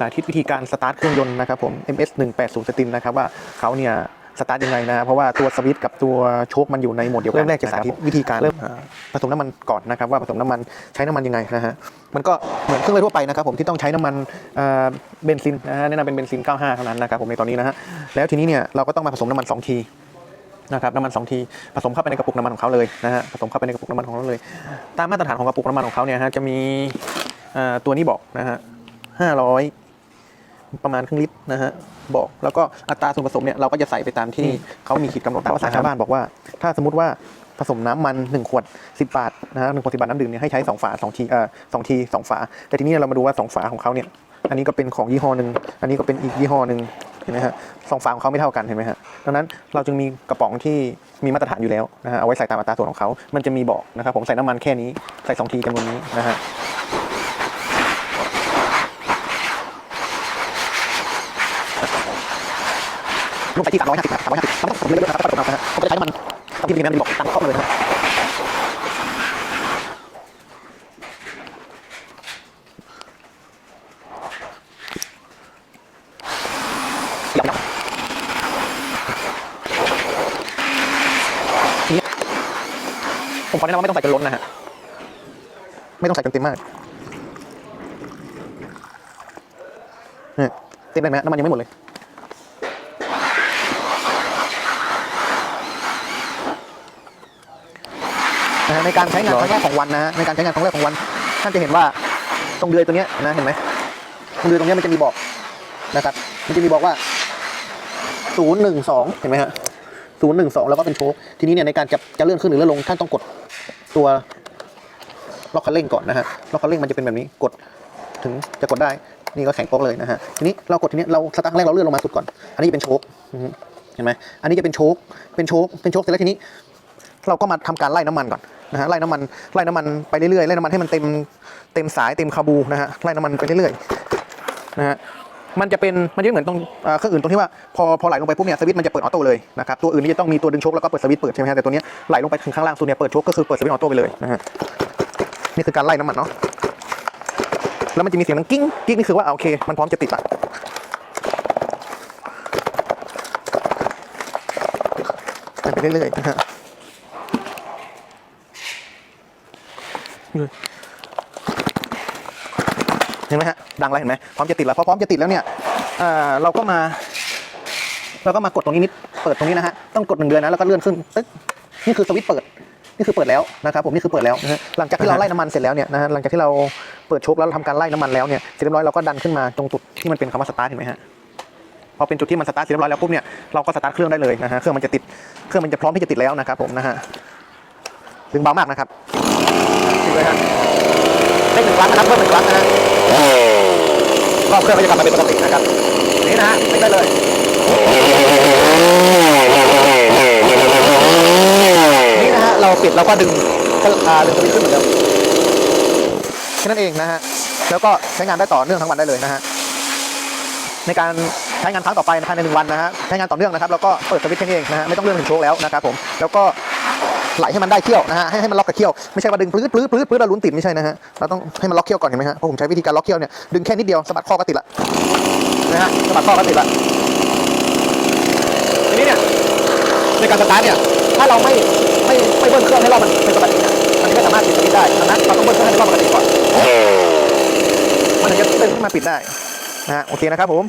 สาธิตวิธีการสตาร์ทเครื่องยนต์นะครับผม MS 180สตินนะครับว่าเขาเนี่ยสตาร์ทยังไงนะเพราะว่าตัวสวิตช์กับตัวโชคมันอยู่ในโหมดเดียวกันเริ่มแรกจะสาธิตวิธีการเริ่มอ่าผสมน้ำมันก่อนนะครับว่าผสมน้ำมันใช้น้ำมันยังไงนะฮะมันก็เหมือนเครื่องยนต์ทั่วไปนะครับผมที่ต้องใช้น้ำมันอ่าเบนซินนะฮะแนะนำเป็นเบนซิน 95 เท่านั้นนะครับผมในตอนนี้นะฮะแล้วทีนี้เนี่ยเราก็ต้องมาผสมน้ำมัน 2 ทีนะครับน้ำมัน 2 ทีผสมเข้าไปในกระปุกน้ำมันของเขาเลยนะฮะผสมเข้าไปในกระปุกน้ำมันของเขาเลย ตามมาตรฐานของกระปุกน้ำมันของเขาเนี่ยฮะจะมีอ่าตัวนี้บอกนะฮะ500 ประมาณครึ่งลิตรนะฮะบอก แล้วก็อัตราส่วนผสมเนี่ยเราก็จะใส่ไปตามที่เขามีขีดกำหนดตามภาษาชาวบ้านบอกว่า ถ้าสมมติว่าผสมน้ำมัน 1 ขวด 10 บาทนะฮะหนึ่งขวดสิบาทน้ำดื่มเนี่ยให้ใช้ 2 ฝา2ทีเอ่อสองทีสองฝา แต่ทีนี้เรามาดูว่า 2 ฝาของเขาเนี่ยอันนี้ก็เป็นของยี่ห้อหนึ่งอันนี้ก็เป็นอีกยี่ห้อหนึ่งเห็นไหมฮะสองฝาของเขาไม่เท่ากันเห็นไหมฮะดังนั้นเราจึงมีกระป๋องที่มีมาตรฐานอยู่แล้วนะฮะเอาไว้ใส่ตามอัตราส่วนของเขา มันจะมีบอกนะครับผมใส่น้ำมันแค่นี้ใส่สองทีจำนวนนี้นะฮะ ลูกไปที่สามร้อยห้าสิบสามร้อยห้าสิบต้องผมเรื่อยๆนะครับประกอบนะฮะผมจะใช้น้ำมันต้องที่มีน้ำมันบอกตามข้อมาเลยครับผมขอแนะนำว่าไม่ต้องใส่จนล้นนะฮะ ไม่ต้องใส่จนเต็มมากเนี่ยเต็มได้ไหมน้ำมันยังไม่หมดเลย นะฮะในการใช้งานครั้งแรกของวันนะฮะในการใช้งานครั้งแรกของวัน ท่านจะเห็นว่าตรงเดือยตัวเนี้ยนะเห็นไหมตรงเดือยตรงเนี้ยมันจะมีบอกนะครับ มันจะมีบอกว่า012เห็นไหมฮะ012แล้วก็เป็นโชคทีนี้เนี่ยในการจะจะเลื่อนขึ้นหรือเลื่อนลงท่านต้องกดตัวล็อกคันเร่งก่อนนะฮะล็อกคันเร่งมันจะเป็นแบบนี้กดถึงจะกดได้นี่ก็แข็งโป๊กเลยนะฮะทีนี้เรากดทีนี้เราสตาร์ทครั้งแรกเราเลื่อนลงมาสุดก่อน อันนี้จะเป็นโชคอือฮึเห็นไหมอันนี้จะเป็นโชคเป็นโชคเป็นโชคเสร็จแล้วทีนี้ เราก็มาทำการไล่น้ำมันก่อนนะฮะไล่น้ำมันไล่น้ำมันไปเรื่อยๆไล่น้ำมันให้มันเต็มเต็มสายเต็มคาบูนะฮะไล่น้ำมันไปเรื่อยๆนะฮะมันจะเป็นมันจะเหมือนตรงเอ่อเครื่องอื่นตรงที่ว่าพอพอไหลลงไปปุ๊บเนี่ยสวิตช์มันจะเปิดออโต้เลยนะครับตัวอื่นนี่จะต้องมีตัวดึงโชคแล้วก็เปิดสวิตช์เปิดใช่ไหมฮะแต่ตัวนี้ไหลลงไปถึงข้างล่างสุดเนี่ยเปิดโชคก็คือเปิดสวิตช์ออโต้ไปเลยนะฮะนี่คือการไล่น้ำมันเนาะแล้วมันจะมีเสียงดังกิ้งกิ้งนี่คือว่าโอเคมันพร้อมจะติดละไปเรื่อยๆนะฮะ เห็นไหมฮะดังแล้วเห็นไหมพร้อมจะติดแล้วพอพร้อมจะติดแล้วเนี่ยเอ่อเราก็มา เราก็มากดตรงนี้นิดเปิดตรงนี้นะฮะต้องกดหนึ่งเดือนนะแล้วก็เลื่อนขึ้นตึ๊กนี่คือสวิตช์เปิดนี่คือเปิดแล้วนะครับผมนี่คือเปิดแล้วนะฮะหลังจากที่เราไล่น้ำมันเสร็จแล้วเนี่ยนะฮะหลังจากที่เราเปิดโชคแล้วเราทำการไล่น้ำมันแล้วเนี่ยเสร็จเรียบร้อยเราก็ดันขึ้นมาตรงจุดที่มันเป็นคำว่าสตาร์ทเห็นไหมฮะพอเป็นจุดที่มันสตาร์ทเสร็จเรียบร้อยแล้วปุ๊บเนี่ยเราก็สตาร์ทเครื่องได้เลยนะฮะเครื่องมันจะติดเครื่องมันจะพร้อมที่จะติดแล้วนะครับผมนะฮะ ดึงเบามากนะครับติดเลยฮะได้หนึ่งครั้งนะครับเพิ่มหนึ่งครั้งนะฮะรอบเครื่องก็จะกลับมาเป็นปกตินะครับนี่นะฮะไม่ได้เลยนี่นะฮะเราปิดแล้วก็ดึงอ่าดึงสวิตช์ขึ้นเหมือนเดิมแค่นั้นเองนะฮะแล้วก็ใช้งานได้ต่อเนื่องทั้งวันได้เลยนะฮะในการใช้งานครั้งต่อไปภายในหนึ่งวันนะฮะใช้งานต่อเนื่องนะครับแล้วก็เปิดสวิตช์แค่นี้เองนะฮะไม่ต้องเลื่อนถึงโชคแล้วนะครับผมแล้วก็ ไหลให้มันได้เขี้ยวนะฮะให้ให้มันล็อกกับเขี้ยวไม่ใช่ว่าดึงปลื้ดปลื้ดปลื้ดปลื้ดแล้วลุ้นติดไม่ใช่นะฮะเราต้องให้มันล็อกเขี้ยวก่อนเห็นไหมฮะเพราะผมใช้วิธีการล็อกเขี้ยวเนี่ยดึงแค่นิดเดียวสะบัดข้อก็ติดละนะฮะสะบัดข้อก็ติดละทีนี้เนี่ยในการสตาร์ทเนี่ยถ้าเราไม่ไม่ไม่เบิ้ลเครื่องให้รอบมันเป็นปกติเนี่ยมันไม่สามารถปิดสวิตช์ได้ดังนั้นเราต้องเบิ้ลเครื่องให้รอบปกติก่อนมันถึงจะเดินขึ้นมาปิดได้นะฮะโอเคนะครับผม